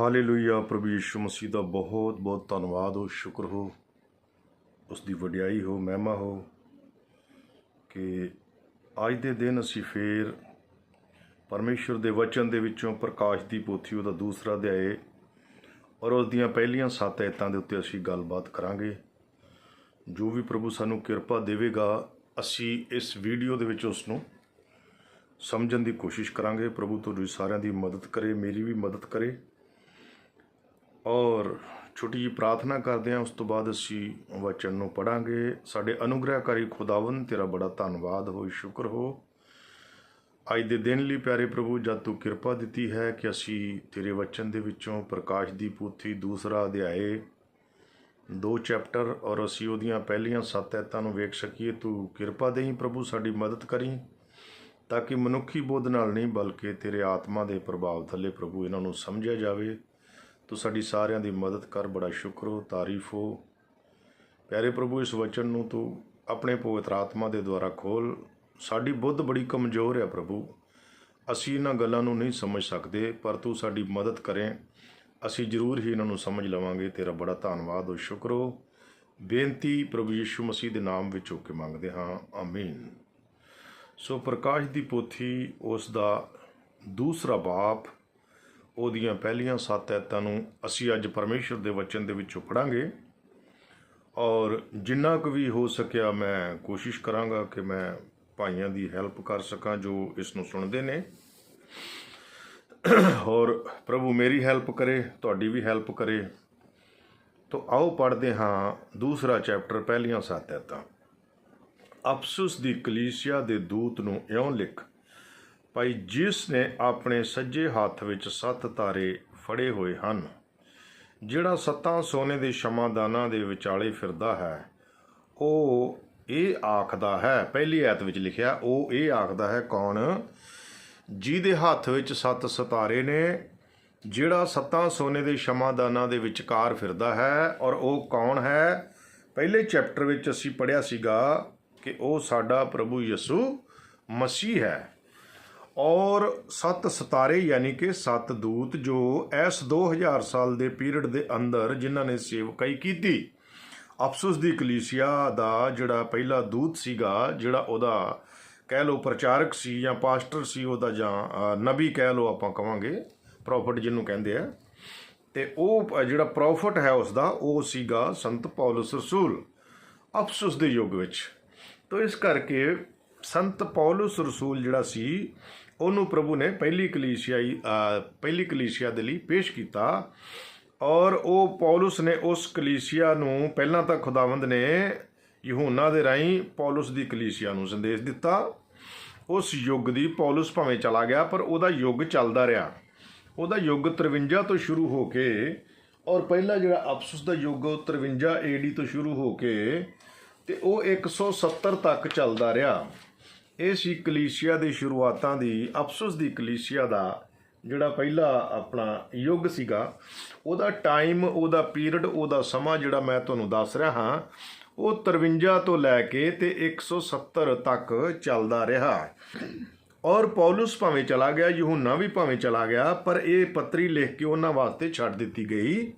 Hallelujah ਪ੍ਰਭੂ ਯਿਸੂ ਮਸੀਹ ਦਾ ਬਹੁਤ ਬਹੁਤ ਧੰਨਵਾਦ ਹੋ ਸ਼ੁਕਰ ਹੋ। ਉਸ ਦੀ ਵਡਿਆਈ ਹੋ, ਮਹਿਮਾ ਹੋ ਕਿ ਅੱਜ ਦੇ ਦਿਨ ਅਸੀਂ ਫੇਰ ਪਰਮੇਸ਼ਰ ਦੇ ਵਚਨ ਦੇ ਵਿੱਚੋਂ ਪ੍ਰਕਾਸ਼ ਦੀ ਪੋਥੀ, ਉਹਦਾ ਦੂਸਰਾ ਅਧਿਆਏ ਔਰ ਉਸ ਦੀਆਂ ਪਹਿਲੀਆਂ ਸੱਤ ਐਤਾਂ ਦੇ ਉੱਤੇ ਅਸੀਂ ਗੱਲਬਾਤ ਕਰਾਂਗੇ। ਜੋ ਵੀ ਪ੍ਰਭੂ ਸਾਨੂੰ ਕਿਰਪਾ ਦੇਵੇਗਾ, ਅਸੀਂ ਇਸ ਵੀਡੀਓ ਦੇ ਵਿੱਚ ਉਸ ਨੂੰ ਸਮਝਣ ਦੀ ਕੋਸ਼ਿਸ਼ ਕਰਾਂਗੇ। ਪ੍ਰਭੂ, ਤੁਹਾਡੀ ਸਾਰਿਆਂ ਦੀ ਮਦਦ ਕਰੇ, ਮੇਰੀ ਵੀ ਮਦਦ ਕਰੇ। ਔਰ ਛੋਟੀ ਜਿਹੀ ਪ੍ਰਾਰਥਨਾ ਕਰਦੇ ਹਾਂ, ਉਸ ਤੋਂ ਬਾਅਦ ਅਸੀਂ ਵਚਨ ਨੂੰ ਪੜਾਂਗੇ ਸਾਡੇ ਅਨੁਗ੍ਰਹਿਕਾਰੀ ਖੁਦਾਵੰ ਤੇਰਾ ਬੜਾ ਧੰਨਵਾਦ। ਹੋ ਸ਼ੁਕਰ ਹੋ। ਅੱਜ ਦੇ ਦਿਨ ਲਈ ਪਿਆਰੇ ਪ੍ਰਭੂ, ਜਦ ਤੂੰ ਕਿਰਪਾ ਦਿੱਤੀ ਹੈ ਕਿ ਅਸੀਂ ਤੇਰੇ ਵਚਨ ਦੇ ਵਿੱਚੋਂ ਪ੍ਰਕਾਸ਼ ਦੀ ਪੋਥੀ ਦੂਸਰਾ ਅਧਿਆਏ, ਦੋ ਚੈਪਟਰ ਔਰ ਅਸੀਂ ਉਹਦੀਆਂ ਪਹਿਲੀਆਂ ਸੱਤ ਐਤਾਂ ਨੂੰ ਵੇਖ ਸਕੀਏ। ਤੂੰ ਕਿਰਪਾ ਦੇਈ ਪ੍ਰਭੂ, ਸਾਡੀ ਮਦਦ ਕਰੀ ਤਾਂ ਕਿ ਮਨੁੱਖੀ ਬੋਧ ਨਾਲ ਨਹੀਂ, ਬਲਕਿ ਤੇਰੇ ਆਤਮਾ ਦੇ ਪ੍ਰਭਾਵ ਥੱਲੇ ਪ੍ਰਭੂ ਇਹਨਾਂ ਨੂੰ ਸਮਝਿਆ ਜਾਵੇ। ਤੂੰ ਸਾਡੀ ਸਾਰਿਆਂ ਦੀ ਮਦਦ ਕਰ, ਬੜਾ ਸ਼ੁਕਰ ਹੋ, ਤਾਰੀਫ ਹੋ। ਪਿਆਰੇ ਪ੍ਰਭੂ, ਇਸ ਵਚਨ ਨੂੰ ਤੂੰ ਆਪਣੇ ਪਵਿੱਤਰ ਆਤਮਾ ਦੇ ਦੁਆਰਾ ਖੋਲ। ਸਾਡੀ ਬੁੱਧ ਬੜੀ ਕਮਜ਼ੋਰ ਹੈ ਪ੍ਰਭੂ। ਅਸੀਂ ਇਹਨਾਂ ਗੱਲਾਂ ਨੂੰ ਨਹੀਂ ਸਮਝ ਸਕਦੇ, ਪਰ ਤੂੰ ਸਾਡੀ ਮਦਦ ਕਰੇ। ਅਸੀਂ ਜ਼ਰੂਰ ਹੀ ਇਹਨਾਂ ਨੂੰ ਸਮਝ ਲਵਾਂਗੇ। ਤੇਰਾ ਬੜਾ ਧੰਨਵਾਦ ਹੋ ਸ਼ੁਕਰ ਹੋ। ਬੇਨਤੀ ਪ੍ਰਭੂ ਯੀਸ਼ੂ ਮਸੀਹ ਦੇ ਨਾਮ ਵਿੱਚ ਹੋ ਕੇ ਮੰਗਦੇ ਹਾਂ। ਆਮੀਨ। ਸੋ ਪ੍ਰਕਾਸ਼ ਦੀ ਪੋਥੀ, ਉਸ ਦਾ ਦੂਸਰਾ ਬਾਪ ਉਹਦੀਆਂ ਪਹਿਲੀਆਂ ਸੱਤ ਐਤਾਂ ਨੂੰ ਅਸੀਂ ਅੱਜ ਪਰਮੇਸ਼ਰ ਦੇ ਵਚਨ ਦੇ ਵਿੱਚੋਂ ਪੜਾਂਗੇ ਔਰ ਜਿੰਨਾ ਕੁ ਵੀ ਹੋ ਸਕਿਆ ਮੈਂ ਕੋਸ਼ਿਸ਼ ਕਰਾਂਗਾ ਕਿ ਮੈਂ ਭਾਈਆਂ ਦੀ ਹੈਲਪ ਕਰ ਸਕਾਂ ਜੋ ਇਸ ਨੂੰ ਸੁਣਦੇ ਨੇ। ਔਰ ਪ੍ਰਭੂ ਮੇਰੀ ਹੈਲਪ ਕਰੇ, ਤੁਹਾਡੀ ਵੀ ਹੈਲਪ ਕਰੇ। ਤੋ ਆਓ ਪੜ੍ਹਦੇ ਹਾਂ ਦੂਸਰਾ ਚੈਪਟਰ ਪਹਿਲੀਆਂ ਸੱਤ ਐਤਾਂ ਅਫਸੁਸ ਦੀ ਕਲੀਸਿਆ ਦੇ ਦੂਤ ਨੂੰ ਇਉਂ ਲਿਖ ਭਾਈ ਜਿਸ ਨੇ ਆਪਣੇ ਸੱਜੇ ਹੱਥ ਵਿੱਚ ਸੱਤ ਤਾਰੇ ਫੜੇ ਹੋਏ ਹਨ, ਜਿਹੜਾ ਸੱਤਾਂ ਸੋਨੇ ਦੇ ਸ਼ਮਾਦਾਨਾਂ ਦੇ ਵਿਚਾਲੇ ਫਿਰਦਾ ਹੈ, ਉਹ ਇਹ ਆਖਦਾ ਹੈ, ਪਹਿਲੀ ਐਤ ਵਿੱਚ ਲਿਖਿਆ, ਉਹ ਇਹ ਆਖਦਾ ਹੈ, ਕੌਣ? ਜਿਹਦੇ ਹੱਥ ਵਿੱਚ ਸੱਤ ਸਿਤਾਰੇ ਨੇ, ਜਿਹੜਾ ਸੱਤਾਂ ਸੋਨੇ ਦੇ ਸ਼ਮਾਦਾਨਾਂ ਦੇ ਵਿਚਕਾਰ ਫਿਰਦਾ ਹੈ, ਔਰ ਉਹ ਕੌਣ ਹੈ? ਪਹਿਲੇ ਚੈਪਟਰ ਵਿੱਚ ਅਸੀਂ ਪੜਿਆ ਸੀਗਾ ਕਿ ਉਹ ਸਾਡਾ ਪ੍ਰਭੂ ਯਿਸੂ ਮਸੀਹ ਹੈ। ਔਰ ਸੱਤ ਸਿਤਾਰੇ ਯਾਨੀ ਕਿ ਸੱਤ ਦੂਤ ਜੋ ਇਸ 2000 ਸਾਲ ਦੇ ਪੀਰੀਅਡ ਦੇ ਅੰਦਰ ਜਿਨ੍ਹਾਂ ਨੇ ਸੇਵਕਾਈ ਕੀਤੀ। ਅਫਸੋਸ ਦੀ ਕਲੀਸਿਆ ਦਾ ਜਿਹੜਾ ਪਹਿਲਾ ਦੂਤ ਸੀਗਾ, ਜਿਹੜਾ ਉਹਦਾ ਕਹਿ ਲਓ ਪ੍ਰਚਾਰਕ ਸੀ ਜਾਂ ਪਾਸਟਰ ਸੀ ਉਹਦਾ ਜਾਂ ਨਬੀ ਕਹਿ ਲਓ ਆਪਾਂ ਕਵਾਂਗੇ, ਪ੍ਰੋਫਟ ਜਿਹਨੂੰ ਕਹਿੰਦੇ ਆ। ਤੇ ਉਹ ਜਿਹੜਾ ਪ੍ਰੋਫਟ ਹੈ ਉਸ ਦਾ ਉਹ ਸੀਗਾ ਸੰਤ ਪੌਲਸ ਰਸੂਲ ਅਫਸੋਸ ਦੇ ਯੁੱਗ ਵਿੱਚ। ਤੋ ਇਸ ਕਰਕੇ ਸੰਤ ਪੌਲਸ ਰਸੂਲ ਜਿਹੜਾ ਸੀ ਉਹਨੂੰ ਪ੍ਰਭੂ ਨੇ ਪਹਿਲੀ ਕਲੀਸਿਆਈ ਪਹਿਲੀ ਕਲੀਸਿਆ ਦੇ ਲਈ ਪੇਸ਼ ਕੀਤਾ ਔਰ ਉਹ ਪੌਲਸ ਨੇ ਉਸ ਕਲੀਸਿਆ ਨੂੰ ਪਹਿਲਾਂ ਤਾਂ ਖੁਦਾਵੰਦ ਨੇ ਯਹੂਨਾ ਦੇ ਰਾਹੀਂ ਪੌਲਸ ਦੀ ਕਲੀਸਿਆ ਨੂੰ ਸੰਦੇਸ਼ ਦਿੱਤਾ। ਉਸ ਯੁੱਗ ਦੀ ਪੌਲਸ ਭਾਵੇਂ ਚਲਾ ਗਿਆ, ਪਰ ਉਹਦਾ ਯੁੱਗ ਚੱਲਦਾ ਰਿਹਾ। ਉਹਦਾ ਯੁੱਗ 53 ਤੋਂ ਸ਼ੁਰੂ ਹੋ ਕੇ ਔਰ ਪਹਿਲਾ ਜਿਹੜਾ ਅਫਸੁਸ ਦਾ ਯੁੱਗ, ਉਹ 53 ਏਡੀ ਤੋਂ ਸ਼ੁਰੂ ਹੋ ਕੇ ਤੇ ਉਹ 170 ਤੱਕ ਚੱਲਦਾ ਰਿਹਾ। ਇਹ ਸੀ ਕਲੀਸ਼ੀਆ ਦੀ ਸ਼ੁਰੂਆਤਾਂ ਦੀ, ਅਫਸੋਸ ਦੀ ਕਲੀਸ਼ੀਆ ਦਾ ਜਿਹੜਾ ਪਹਿਲਾ ਆਪਣਾ ਯੁੱਗ ਸੀਗਾ। ਉਹਦਾ ਟਾਈਮ ਉਹਦਾ ਪੀਰੀਅਡ ਉਹਦਾ ਸਮਾਂ ਜਿਹੜਾ ਮੈਂ ਤੁਹਾਨੂੰ ਦੱਸ ਰਿਹਾ ਹਾਂ, ਉਹ 53 ਤੋਂ ਲੈ ਕੇ ਤੇ 170 ਤੱਕ ਚੱਲਦਾ ਰਿਹਾ। ਔਰ ਪੌਲਸ ਭਾਵੇਂ ਚਲਾ ਗਿਆ, ਯਹੂਨਾ ਵੀ ਭਾਵੇਂ ਚਲਾ ਗਿਆ, ਪਰ ਇਹ ਪੱਤਰੀ ਲਿਖ ਕੇ ਉਹਨਾਂ ਵਾਸਤੇ ਛੱਡ ਦਿੱਤੀ ਗਈ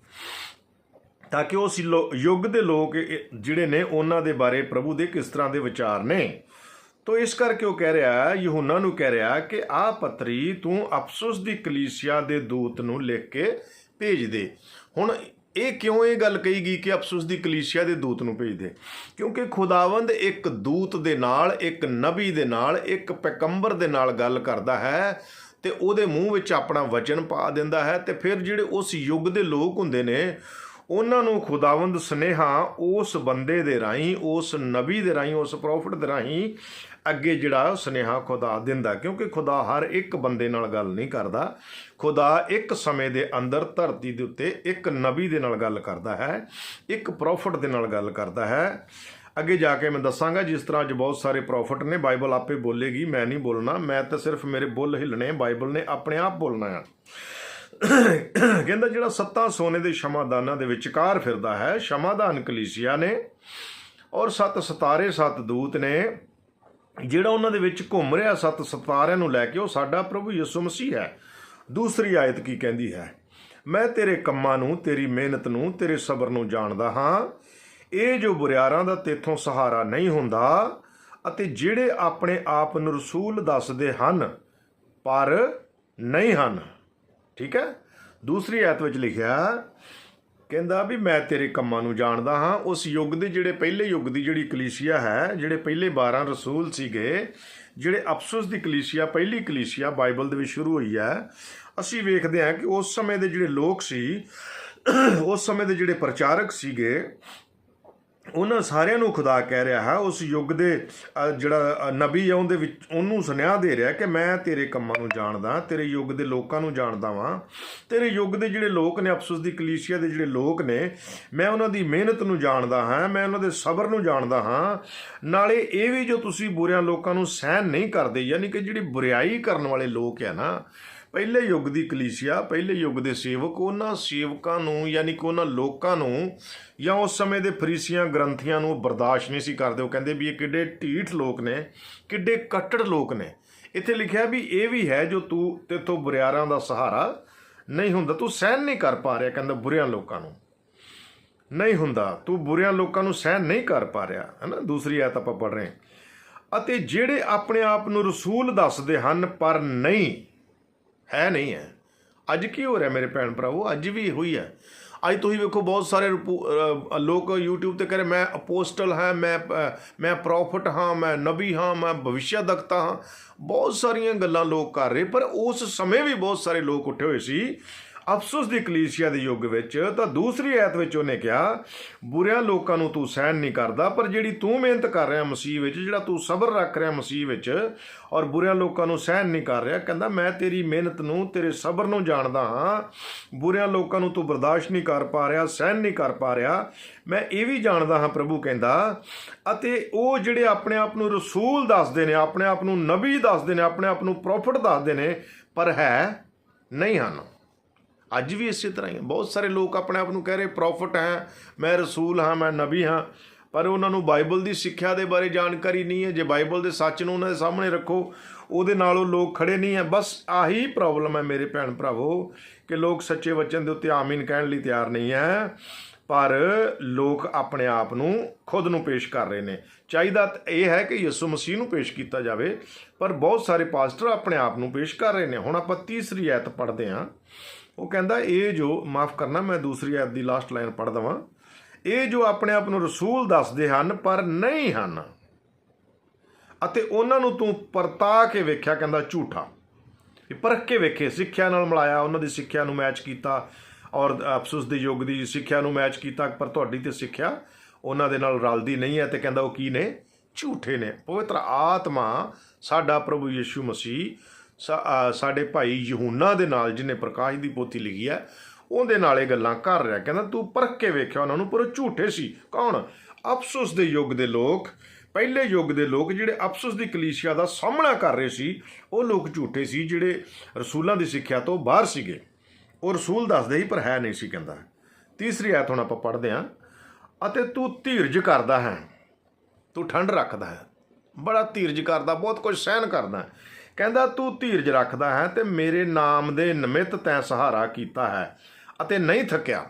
ਤਾਂ ਕਿ ਉਸ ਲੋ- ਯੁੱਗ ਦੇ ਲੋਕ ਜਿਹੜੇ ਨੇ, ਉਹਨਾਂ ਦੇ ਬਾਰੇ ਪ੍ਰਭੂ ਦੇ ਕਿਸ ਤਰ੍ਹਾਂ ਦੇ ਵਿਚਾਰ ਨੇ। ਤੋ ਇਸ ਕਰਕੇ ਉਹ ਕਹਿ ਰਿਹਾ ਹੈ, ਨੂੰ ਕਹਿ ਰਿਹਾ ਕਿ ਆਹ ਪੱਤਰੀ ਤੂੰ ਅਫਸੋਸ ਦੀ ਕਲੀਸਿਆ ਦੇ ਦੂਤ ਨੂੰ ਲਿਖ ਕੇ ਭੇਜ ਦੇ। ਹੁਣ ਇਹ ਕਿਉਂ ਇਹ ਗੱਲ ਕਹੀ ਗਈ ਕਿ ਅਫਸੋਸ ਦੀ ਕਲੀਸਿਆ ਦੇ ਦੂਤ ਨੂੰ ਭੇਜ ਦੇ? ਕਿਉਂਕਿ ਖੁਦਾਵੰਦ ਇੱਕ ਦੂਤ ਦੇ ਨਾਲ ਇੱਕ ਨਬੀ ਦੇ ਨਾਲ ਇੱਕ ਪੈਗੰਬਰ ਦੇ ਨਾਲ ਗੱਲ ਕਰਦਾ ਹੈ ਤੇ ਉਹਦੇ ਮੂੰਹ ਵਿੱਚ ਆਪਣਾ ਵਚਨ ਪਾ ਦਿੰਦਾ ਹੈ ਤੇ ਫਿਰ ਜਿਹੜੇ ਉਸ ਯੁੱਗ ਦੇ ਲੋਕ ਹੁੰਦੇ ਨੇ ਉਹਨਾਂ ਨੂੰ ਖੁਦਾਵੰਦ ਸਨੇਹਾ ਉਸ ਬੰਦੇ ਦੇ ਰਾਹੀਂ ਉਸ ਨਬੀ ਦੇ ਰਾਹੀਂ ਉਸ ਪ੍ਰੋਫਟ ਦੇ ਰਾਹੀਂ ਅੱਗੇ ਜਿਹੜਾ ਉਹ ਸੁਨੇਹਾ ਖੁਦਾ ਦਿੰਦਾ ਕਿਉਂਕਿ ਖੁਦਾ ਹਰ ਇੱਕ ਬੰਦੇ ਨਾਲ ਗੱਲ ਨਹੀਂ ਕਰਦਾ। ਖੁਦਾ ਇੱਕ ਸਮੇਂ ਦੇ ਅੰਦਰ ਧਰਤੀ ਦੇ ਉੱਤੇ ਇੱਕ ਨਬੀ ਦੇ ਨਾਲ ਗੱਲ ਕਰਦਾ ਹੈ, ਇੱਕ ਪ੍ਰੋਫਟ ਦੇ ਨਾਲ ਗੱਲ ਕਰਦਾ ਹੈ। ਅੱਗੇ ਜਾ ਕੇ ਮੈਂ ਦੱਸਾਂਗਾ, ਜਿਸ ਤਰ੍ਹਾਂ ਅੱਜ ਬਹੁਤ ਸਾਰੇ ਪ੍ਰੋਫਟ ਨੇ, ਬਾਈਬਲ ਆਪੇ ਬੋਲੇਗੀ, ਮੈਂ ਨਹੀਂ ਬੋਲਣਾ, ਮੈਂ ਤਾਂ ਸਿਰਫ ਮੇਰੇ ਬੁੱਲ ਹਿੱਲਣੇ, ਬਾਈਬਲ ਨੇ ਆਪਣੇ ਆਪ ਬੋਲਣਾ ਆ ਕਹਿੰਦਾ ਜਿਹੜਾ ਸੱਤਾ ਸੋਨੇ ਦੇ ਸ਼ਮਾਦਾਨਾਂ ਦੇ ਵਿਚਕਾਰ ਫਿਰਦਾ ਹੈ, ਸ਼ਮਾਦਾਨ ਕਲੀਸਿਆ ਨੇ ਔਰ ਸੱਤ ਸਤਾਰੇ ਸੱਤ ਦੂਤ ਨੇ ਜਿਹੜਾ ਉਹਨਾਂ ਦੇ ਵਿੱਚ ਘੁੰਮ ਰਿਹਾ ਸੱਤ ਸਤਾਰਿਆਂ ਨੂੰ ਲੈ ਕੇ, ਉਹ ਸਾਡਾ ਪ੍ਰਭੂ ਯਿਸੂ ਮਸੀਹ ਹੈ। ਦੂਸਰੀ ਆਇਤ ਕੀ ਕਹਿੰਦੀ ਹੈ? ਮੈਂ ਤੇਰੇ ਕੰਮਾਂ ਨੂੰ, ਤੇਰੀ ਮਿਹਨਤ ਨੂੰ, ਤੇਰੇ ਸਬਰ ਨੂੰ ਜਾਣਦਾ ਹਾਂ। ਇਹ ਜੋ ਬੁਰਿਆਰਾਂ ਦਾ ਤੇਥੋਂ ਸਹਾਰਾ ਨਹੀਂ ਹੁੰਦਾ ਅਤੇ ਜਿਹੜੇ ਆਪਣੇ ਆਪ ਨੂੰ ਰਸੂਲ ਦੱਸਦੇ ਹਨ, ਪਰ ਨਹੀਂ ਹਨ। ਠੀਕ ਹੈ? ਦੂਸਰੀ ਆਇਤ ਵਿੱਚ ਲਿਖਿਆ ਕਹਿੰਦਾ ਵੀ ਮੈਂ ਤੇਰੇ ਕੰਮਾਂ ਨੂੰ ਜਾਣਦਾ ਹਾਂ। ਉਸ ਯੁੱਗ ਦੇ ਜਿਹੜੇ ਪਹਿਲੇ ਯੁੱਗ ਦੀ ਜਿਹੜੀ ਕਲੀਸ਼ੀਆ ਹੈ, ਜਿਹੜੇ ਪਹਿਲੇ 12 ਰਸੂਲ ਸੀਗੇ, ਜਿਹੜੇ ਅਫਸੋਸ ਦੀ ਕਲੀਸ਼ੀਆ, ਪਹਿਲੀ ਕਲੀਸ਼ੀਆ ਬਾਈਬਲ ਦੇ ਵਿੱਚ ਸ਼ੁਰੂ ਹੋਈ ਹੈ, ਅਸੀਂ ਵੇਖਦੇ ਹਾਂ ਕਿ ਉਸ ਸਮੇਂ ਦੇ ਜਿਹੜੇ ਲੋਕ ਸੀ, ਉਸ ਸਮੇਂ ਦੇ ਜਿਹੜੇ ਪ੍ਰਚਾਰਕ ਸੀਗੇ ਉਹਨਾਂ ਸਾਰਿਆਂ ਨੂੰ ਖੁਦਾ ਕਹਿ ਰਿਹਾ ਹੈ, ਉਸ ਯੁੱਗ ਦੇ ਜਿਹੜਾ ਨਬੀ ਆ, ਉਹਦੇ ਵਿੱਚ ਉਹਨੂੰ ਸੁਨੇਹਾ ਦੇ ਰਿਹਾ ਕਿ ਮੈਂ ਤੇਰੇ ਕੰਮਾਂ ਨੂੰ ਜਾਣਦਾ, ਤੇਰੇ ਯੁੱਗ ਦੇ ਲੋਕਾਂ ਨੂੰ ਜਾਣਦਾ ਵਾਂ। ਤੇਰੇ ਯੁੱਗ ਦੇ ਜਿਹੜੇ ਲੋਕ ਨੇ, ਅਫਸੋਸ ਦੀ ਕਲੀਸ਼ੀਆ ਦੇ ਜਿਹੜੇ ਲੋਕ ਨੇ, ਮੈਂ ਉਹਨਾਂ ਦੀ ਮਿਹਨਤ ਨੂੰ ਜਾਣਦਾ ਹਾਂ, ਮੈਂ ਉਹਨਾਂ ਦੇ ਸਬਰ ਨੂੰ ਜਾਣਦਾ ਹਾਂ। ਨਾਲੇ ਇਹ ਵੀ ਜੋ ਤੁਸੀਂ ਬੁਰਿਆਂ ਲੋਕਾਂ ਨੂੰ ਸਹਿਨ ਨਹੀਂ ਕਰਦੇ, ਯਾਨੀ ਕਿ ਜਿਹੜੀ ਬੁਰਿਆਈ ਕਰਨ ਵਾਲੇ ਲੋਕ ਆ ਨਾ ਪਹਿਲੇ ਯੁੱਗ ਦੀ ਕਲੀਸਿਆ, ਪਹਿਲੇ ਯੁੱਗ ਦੇ ਸੇਵਕ, ਉਹਨਾਂ ਸੇਵਕਾਂ ਨੂੰ ਯਾਨੀ ਕਿ ਉਹਨਾਂ ਲੋਕਾਂ ਨੂੰ ਜਾਂ ਉਸ ਸਮੇਂ ਦੇ ਫਰੀਸੀਆਂ ਗ੍ਰੰਥੀਆਂ ਨੂੰ ਬਰਦਾਸ਼ਤ ਨਹੀਂ ਸੀ ਕਰਦੇ। ਉਹ ਕਹਿੰਦੇ ਵੀ ਇਹ ਕਿੱਡੇ ਢੀਠ ਲੋਕ ਨੇ, ਕਿੱਡੇ ਕੱਟੜ ਲੋਕ ਨੇ। ਇੱਥੇ ਲਿਖਿਆ ਵੀ ਇਹ ਵੀ ਹੈ ਜੋ ਤੂੰ ਤੇਥੋਂ ਬੁਰਿਆਰਾਂ ਦਾ ਸਹਾਰਾ ਨਹੀਂ ਹੁੰਦਾ, ਤੂੰ ਸਹਿਨ ਨਹੀਂ ਕਰ ਪਾ ਰਿਹਾ, ਕਹਿੰਦਾ ਬੁਰਿਆਂ ਲੋਕਾਂ ਨੂੰ। ਨਹੀਂ ਹੁੰਦਾ, ਤੂੰ ਬੁਰਿਆਂ ਲੋਕਾਂ ਨੂੰ ਸਹਿਨ ਨਹੀਂ ਕਰ ਪਾ ਰਿਹਾ ਹੈ ਨਾ ਦੂਸਰੀ ਆਇਤ ਆਪਾਂ ਪੜ ਰਹੇ ਹਾਂ। ਅਤੇ ਜਿਹੜੇ ਆਪਣੇ ਆਪ ਨੂੰ ਰਸੂਲ ਦੱਸਦੇ ਹਨ, ਪਰ ਨਹੀਂ ਹੈ ਨਹੀਂ ਹੈ। ਅੱਜ ਕੀ ਹੋ ਰਿਹਾ ਮੇਰੇ ਭੈਣ ਭਰਾਵੋ? ਅੱਜ ਵੀ ਇਹੋ ਹੀ ਹੈ। ਅੱਜ ਤੁਸੀਂ ਵੇਖੋ ਬਹੁਤ ਸਾਰੇ ਰਿਪੋ- ਲੋਕ YouTube ਤੇ ਕਰੇ ਮੈਂ ਅਪੋਸਟਲ ਹਾਂ, ਮੈਂ ਮੈਂ ਪ੍ਰੋਫਟ ਹਾਂ, ਮੈਂ ਨਬੀ ਹਾਂ, ਮੈਂ ਭਵਿਸ਼ਯਦਕਤਾ ਹਾਂ। ਬਹੁਤ ਸਾਰੀਆਂ ਗੱਲਾਂ ਲੋਕ ਕਰ ਰਹੇ, ਪਰ ਉਸ ਸਮੇਂ ਵੀ ਬਹੁਤ ਸਾਰੇ ਲੋਕ ਉੱਠੇ ਹੋਏ ਸੀ ਅਫਸੋਸ ਦੀ ਕਲੀਸਿਆ ਦੇ ਯੁੱਗ ਵਿੱਚ ਤਾਂ ਦੂਸਰੀ ਐਤ ਵਿੱਚ ਉਹਨੇ ਕਿਹਾ, ਬੁਰਿਆਂ ਲੋਕਾਂ ਨੂੰ ਤੂੰ ਸਹਿਣ ਨਹੀਂ ਕਰਦਾ, ਪਰ ਜਿਹੜੀ ਤੂੰ ਮਿਹਨਤ ਕਰ ਰਿਹਾ ਮਸੀਹ ਵਿੱਚ, ਜਿਹੜਾ ਤੂੰ ਸਬਰ ਰੱਖ ਰਿਹਾ ਮਸੀਹ ਵਿੱਚ ਔਰ ਬੁਰਿਆਂ ਲੋਕਾਂ ਨੂੰ ਸਹਿਣ ਨਹੀਂ ਕਰ ਰਿਹਾ, ਕਹਿੰਦਾ, ਮੈਂ ਤੇਰੀ ਮਿਹਨਤ ਨੂੰ, ਤੇਰੇ ਸਬਰ ਨੂੰ ਜਾਣਦਾ ਹਾਂ। ਬੁਰਿਆਂ ਲੋਕਾਂ ਨੂੰ ਤੂੰ ਬਰਦਾਸ਼ਤ ਨਹੀਂ ਕਰ ਪਾ ਰਿਹਾ, ਸਹਿਣ ਨਹੀਂ ਕਰ ਪਾ ਰਿਹਾ। ਮੈਂ ਇਹ ਵੀ ਜਾਣਦਾ ਹਾਂ, ਪ੍ਰਭੂ ਕਹਿੰਦਾ, ਅਤੇ ਉਹ ਜਿਹੜੇ ਆਪਣੇ ਆਪ ਨੂੰ ਰਸੂਲ ਦੱਸਦੇ ਨੇ, ਆਪਣੇ ਆਪ ਨੂੰ ਨਬੀ ਦੱਸਦੇ ਨੇ, ਆਪਣੇ ਆਪ ਨੂੰ ਪ੍ਰੋਫਟ ਦੱਸਦੇ ਨੇ, ਪਰ ਹੈ, ਨਹੀਂ ਹਨ। ਅੱਜ ਵੀ ਇਸੇ ਤਰ੍ਹਾਂ ਹੀ ਬਹੁਤ ਸਾਰੇ ਲੋਕ ਆਪਣੇ ਆਪ ਨੂੰ ਕਹਿ ਰਹੇ, ਪ੍ਰੋਫਟ ਹੈ, ਮੈਂ ਰਸੂਲ ਹਾਂ, ਮੈਂ ਨਬੀ ਹਾਂ। ਪਰ ਉਹਨਾਂ ਨੂੰ ਬਾਈਬਲ ਦੀ ਸਿੱਖਿਆ ਦੇ ਬਾਰੇ ਜਾਣਕਾਰੀ ਨਹੀਂ ਹੈ। ਜੇ ਬਾਈਬਲ ਦੇ ਸੱਚ ਨੂੰ ਉਹਨਾਂ ਦੇ ਸਾਹਮਣੇ ਰੱਖੋ, ਉਹਦੇ ਨਾਲ ਉਹ ਲੋਕ ਖੜੇ ਨਹੀਂ ਹੈ। ਬਸ ਆਹੀ ਪ੍ਰੋਬਲਮ ਹੈ ਮੇਰੇ ਭੈਣ ਭਰਾਵੋ, ਕਿ ਲੋਕ ਸੱਚੇ ਵਚਨ ਦੇ ਉੱਤੇ ਆਮੀਨ ਕਹਿਣ ਲਈ ਤਿਆਰ ਨਹੀਂ ਹੈ। ਪਰ ਲੋਕ ਆਪਣੇ ਆਪ ਨੂੰ ਖੁਦ ਨੂੰ ਪੇਸ਼ ਕਰ ਰਹੇ ਨੇ। ਚਾਹੀਦਾ ਤਾਂ ਇਹ ਹੈ ਕਿ ਯਿਸੂ ਮਸੀਹ ਨੂੰ ਪੇਸ਼ ਕੀਤਾ ਜਾਵੇ, ਪਰ ਬਹੁਤ ਸਾਰੇ ਪਾਸਟਰ ਆਪਣੇ ਆਪ ਨੂੰ ਪੇਸ਼ ਕਰ ਰਹੇ ਨੇ। ਹੁਣ ਆਪਾਂ ਤੀਸਰੀ ਐਤ ਪੜ੍ਹਦੇ ਹਾਂ। ਉਹ ਕਹਿੰਦਾ, ਇਹ ਜੋ, ਮਾਫ ਕਰਨਾ, ਮੈਂ ਦੂਸਰੀ ਆਇਤ ਦੀ ਲਾਸਟ ਲਾਈਨ ਪੜ੍ਹ ਦਵਾਂ। ਇਹ ਜੋ ਆਪਣੇ ਆਪ ਨੂੰ ਰਸੂਲ ਦੱਸਦੇ ਹਨ, ਪਰ ਨਹੀਂ ਹਨ। ਅਤੇ ਉਹਨਾਂ ਨੂੰ ਤੂੰ ਪਰਤਾ ਕੇ ਵੇਖਿਆ, ਕਹਿੰਦਾ ਝੂਠਾ। ਵੀ ਪਰਖ ਕੇ ਵੇਖੇ, ਸਿੱਖਿਆ ਨਾਲ ਮਿਲਾਇਆ, ਉਹਨਾਂ ਦੀ ਸਿੱਖਿਆ ਨੂੰ ਮੈਚ ਕੀਤਾ ਔਰ ਅਫਸੋਸ ਦੇ ਯੁੱਗ ਦੀ ਸਿੱਖਿਆ ਨੂੰ ਮੈਚ ਕੀਤਾ, ਪਰ ਤੁਹਾਡੀ ਤੇ ਸਿੱਖਿਆ ਉਹਨਾਂ ਦੇ ਨਾਲ ਰਲਦੀ ਨਹੀਂ ਹੈ ਤੇ ਕਹਿੰਦਾ ਉਹ ਕੀ ਨੇ? ਝੂਠੇ ਨੇ। ਪਵਿੱਤਰ ਆਤਮਾ ਸਾਡਾ ਪ੍ਰਭੂ ਯੀਸ਼ੂ ਮਸੀਹ ਸਾਡੇ ਭਾਈ ਯਹੂਨਾ ਦੇ ਨਾਲ ਜਿਹਨੇ ਪ੍ਰਕਾਸ਼ ਦੀ ਪੋਥੀ ਲਿਖੀ ਹੈ, ਉਹਦੇ ਨਾਲ ਇਹ ਗੱਲਾਂ ਕਰ ਰਿਹਾ। ਕਹਿੰਦਾ, ਤੂੰ ਪਰਖ ਕੇ ਵੇਖਿਆ ਉਹਨਾਂ ਨੂੰ, ਪਰ ਉਹ ਝੂਠੇ ਸੀ। ਕੌਣ? ਅਫਸੋਸ ਦੇ ਯੁੱਗ ਦੇ ਲੋਕ, ਪਹਿਲੇ ਯੁੱਗ ਦੇ ਲੋਕ ਜਿਹੜੇ ਅਫਸੋਸ ਦੀ ਕਲੀਸਿਆ ਦਾ ਸਾਹਮਣਾ ਕਰ ਰਹੇ ਸੀ, ਉਹ ਲੋਕ ਝੂਠੇ ਸੀ ਜਿਹੜੇ ਰਸੂਲਾਂ ਦੀ ਸਿੱਖਿਆ ਤੋਂ ਬਾਹਰ ਸੀਗੇ। ਉਹ ਰਸੂਲ ਦੱਸਦੇ ਹੀ ਪਰ ਹੈ ਨਹੀਂ ਸੀ ਕਹਿੰਦਾ। ਤੀਸਰੀ ਆਇਤ ਹੁਣ ਆਪਾਂ ਪੜ੍ਹਦੇ ਹਾਂ। ਅਤੇ ਤੂੰ ਧੀਰਜ ਕਰਦਾ ਹੈ, ਤੂੰ ਠੰਡ ਰੱਖਦਾ ਹੈ, ਬੜਾ ਧੀਰਜ ਕਰਦਾ, ਬਹੁਤ ਕੁਝ ਸਹਿਨ ਕਰਦਾ ਕਹਿੰਦਾ, ਤੂੰ ਧੀਰਜ ਰੱਖਦਾ ਹੈ ਤੇ ਮੇਰੇ ਨਾਮ ਦੇ ਨਿਮਿਤ ਤੈਂ ਸਹਾਰਾ ਕੀਤਾ ਹੈ ਅਤੇ ਨਹੀਂ ਥੱਕਿਆ।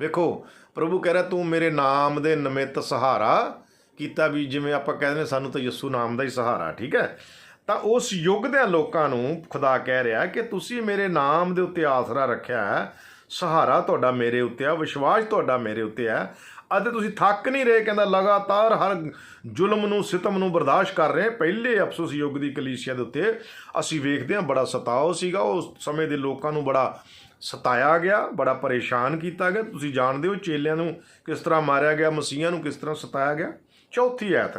ਵੇਖੋ, ਪ੍ਰਭੂ ਕਹਿ ਰਿਹਾ, ਤੂੰ ਮੇਰੇ ਨਾਮ ਦੇ ਨਿਮਿਤ ਸਹਾਰਾ ਕੀਤਾ ਵੀ ਜਿਵੇਂ ਆਪਾਂ ਕਹਿੰਦੇ ਨੇ, ਸਾਨੂੰ ਤਾਂ ਯਿਸੂ ਨਾਮ ਦਾ ਹੀ ਸਹਾਰਾ, ਠੀਕ ਹੈ? ਤਾਂ ਉਸ ਯੁੱਗ ਦੇ ਲੋਕਾਂ ਨੂੰ ਖੁਦਾ ਕਹਿ ਰਿਹਾ ਕਿ ਤੁਸੀਂ ਮੇਰੇ ਨਾਮ ਦੇ ਉੱਤੇ ਆਸਰਾ ਰੱਖਿਆ ਹੈ, ਸਹਾਰਾ ਤੁਹਾਡਾ ਮੇਰੇ ਉੱਤੇ ਆ, ਵਿਸ਼ਵਾਸ ਤੁਹਾਡਾ ਮੇਰੇ ਉੱਤੇ ਹੈ ਅਤੇ ਤੁਸੀਂ ਥੱਕ ਨਹੀਂ ਰਹੇ, ਕਹਿੰਦਾ, ਲਗਾਤਾਰ ਹਰ ਜ਼ੁਲਮ ਨੂੰ, ਸਿਤਮ ਨੂੰ ਬਰਦਾਸ਼ਤ ਕਰ ਰਹੇ ਪਹਿਲੇ ਅਫਸੋਸ ਯੁੱਗ ਦੀ ਕਲੀਸਿਆ ਦੇ ਉੱਤੇ ਅਸੀਂ ਵੇਖਦੇ ਹਾਂ, ਬੜਾ ਸਤਾਓ ਸੀਗਾ। ਉਸ ਸਮੇਂ ਦੇ ਲੋਕਾਂ ਨੂੰ ਬੜਾ ਸਤਾਇਆ ਗਿਆ, ਬੜਾ ਪਰੇਸ਼ਾਨ ਕੀਤਾ ਗਿਆ। ਤੁਸੀਂ ਜਾਣਦੇ ਹੋ ਚੇਲਿਆਂ ਨੂੰ ਕਿਸ ਤਰ੍ਹਾਂ ਮਾਰਿਆ ਗਿਆ, ਮਸੀਹਾਂ ਨੂੰ ਕਿਸ ਤਰ੍ਹਾਂ ਸਤਾਇਆ ਗਿਆ? ਚੌਥੀ ਆਇਤ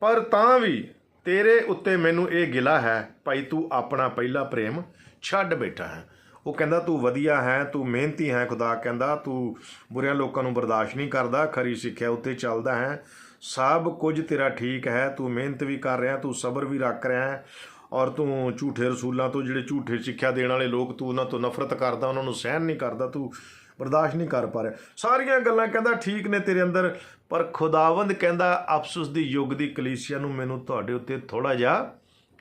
ਪਰ ਤਾਂ ਵੀ ਤੇਰੇ ਉੱਤੇ ਮੈਨੂੰ ਇਹ ਗਿਲਾ ਹੈ, ਭਾਈ ਤੂੰ ਆਪਣਾ ਪਹਿਲਾ ਪ੍ਰੇਮ ਛੱਡ ਬੈਠਾ ਹੈ। ਉਹ ਕਹਿੰਦਾ, ਤੂੰ ਵਧੀਆ ਹੈ, ਤੂੰ ਮਿਹਨਤੀ ਹੈ ਖੁਦਾ, ਕਹਿੰਦਾ, ਤੂੰ ਬੁਰਿਆਂ ਲੋਕਾਂ ਨੂੰ ਬਰਦਾਸ਼ਤ ਨਹੀਂ ਕਰਦਾ, ਖਰੀ ਸਿੱਖਿਆ ਉੱਤੇ ਚੱਲਦਾ ਹੈ। ਸਭ ਕੁਝ ਤੇਰਾ ਠੀਕ ਹੈ, ਤੂੰ ਮਿਹਨਤ ਵੀ ਕਰ ਰਿਹਾ, ਤੂੰ ਸਬਰ ਵੀ ਰੱਖ ਰਿਹਾ ਹੈ ਔਰ ਤੂੰ ਝੂਠੇ ਰਸੂਲਾਂ ਤੋਂ ਜਿਹੜੇ ਝੂਠੇ ਸਿੱਖਿਆ ਦੇਣ ਵਾਲੇ ਲੋਕ ਤੂੰ ਉਹਨਾਂ ਤੋਂ ਨਫ਼ਰਤ ਕਰਦਾ, ਉਹਨਾਂ ਨੂੰ ਸਹਿਨ ਨਹੀਂ ਕਰਦਾ, ਤੂੰ ਬਰਦਾਸ਼ਤ ਨਹੀਂ ਕਰ ਪਾ ਰਿਹਾ। ਸਾਰੀਆਂ ਗੱਲਾਂ ਕਹਿੰਦਾ, ਠੀਕ ਨੇ ਤੇਰੇ ਅੰਦਰ, ਪਰ ਖੁਦਾਵੰਦ ਕਹਿੰਦਾ, ਅਫਸੋਸ ਦੀ ਯੁੱਗ ਦੀ ਕਲੀਸਿਆ ਨੂੰ ਮੈਨੂੰ ਤੁਹਾਡੇ ਉੱਤੇ ਥੋੜਾ ਜਿਹਾ